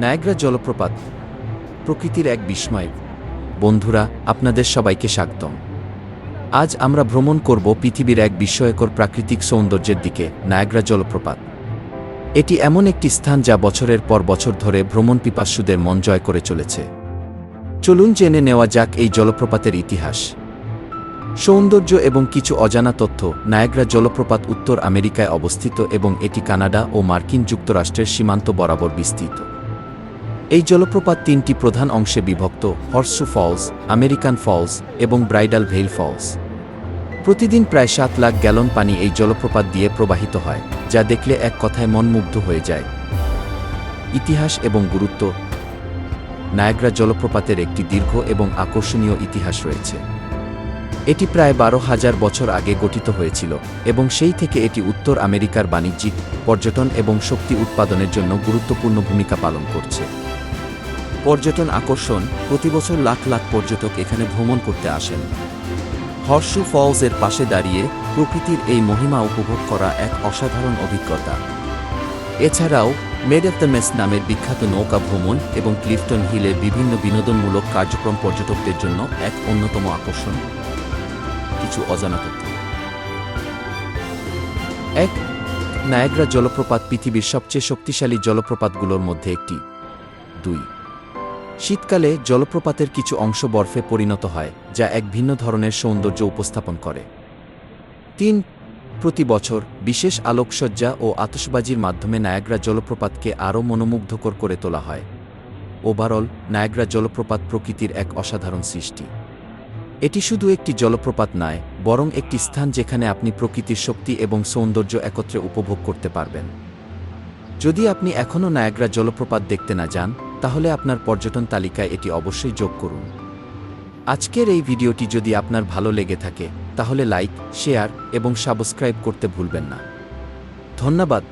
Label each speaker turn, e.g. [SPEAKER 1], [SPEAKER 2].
[SPEAKER 1] Niagara জলপ্রপাত প্রকৃতির এক বিস্ময়। বন্ধুরা, আপনাদের সবাইকে স্বাগতম। আজ আমরা ভ্রমণ করব পৃথিবীর এক বিস্ময়কর প্রাকৃতিক সৌন্দর্যের দিকে, নায়াগ্রা জলপ্রপাত। এটি এমন একটি স্থান যা বছরের পর বছর ধরে ভ্রমণ পিপাসুদের মন জয় করে চলেছে। চলুন জেনে নেওয়া যাক এই জলপ্রপাতের ইতিহাস। সৌন্দর্য এবং কিছু অজানা তথ্য নায়াগ্রা জলপ্রপাত উত্তর আমেরিকায় অবস্থিত এবং এটি কানাডা ও মার্কিন যুক্তরাষ্ট্রের সীমান্ত বরাবর বিস্তৃত। এই জলপ্রপাত তিনটি প্রধান অংশে বিভক্ত, হর্সু ফলস, আমেরিকান ফলস এবং ব্রাইডাল ভেইল ফলস। প্রতিদিন প্রায় সাত লাখ গ্যালন পানি এই জলপ্রপাত দিয়ে প্রবাহিত হয়, যা দেখলে এক কথায় মনমুগ্ধ হয়ে যায়। ইতিহাস এবং গুরুত্ব। নায়াগ্রা জলপ্রপাতের একটি দীর্ঘ এবং আকর্ষণীয় ইতিহাস রয়েছে। এটি প্রায় বারো হাজার বছর আগে গঠিত হয়েছিল এবং সেই থেকে এটি উত্তর আমেরিকার বাণিজ্যিক, পর্যটন এবং শক্তি উৎপাদনের জন্য গুরুত্বপূর্ণ ভূমিকা পালন করছে। পর্যটন আকর্ষণ, প্রতি বছর লাখ লাখ পর্যটক এখানে ভ্রমণ করতে আসেন। হর্ষু ফলসের পাশে দাঁড়িয়ে প্রকৃতির এই মহিমা উপভোগ করা এক অসাধারণ অভিজ্ঞতা। এছাড়াও, মেড অফ দ্য মেস নামের বিখ্যাত নৌকা ভ্রমণ এবং ক্লিফটন হিলের বিভিন্ন বিনোদনমূলক কার্যক্রম পর্যটকদের জন্য এক অন্যতম আকর্ষণ। কিছু অজানা তথ্য। এক, নায়াগ্রা জলপ্রপাত পৃথিবীর সবচেয়ে শক্তিশালী জলপ্রপাতগুলোর মধ্যে একটি। দুই শীতকালে জলপ্রপাতের কিছু অংশ বরফে পরিণত হয়, যা এক ভিন্ন ধরনের সৌন্দর্য উপস্থাপন করে। তিন, প্রতি বছর বিশেষ আলোকসজ্জা ও আতশবাজির মাধ্যমে নায়াগ্রা জলপ্রপাতকে আরও মনোমুগ্ধকর করে তোলা হয়। ওভারঅল, নায়াগ্রা জলপ্রপাত প্রকৃতির এক অসাধারণ সৃষ্টি। এটি শুধু একটি জলপ্রপাত নয়, বরং একটি স্থান যেখানে আপনি প্রকৃতির শক্তি এবং সৌন্দর্য একত্রে উপভোগ করতে পারবেন। যদি আপনি এখনও নায়াগ্রা জলপ্রপাত দেখতে না যান তাহলে আপনার পর্যটন তালিকায় এটি অবশ্যই যোগ করুন। আজকের এই ভিডিওটি যদি আপনার ভালো লেগে থাকে, তাহলে লাইক, শেয়ার এবং সাবস্ক্রাইব করতে ভুলবেন না। ধন্যবাদ।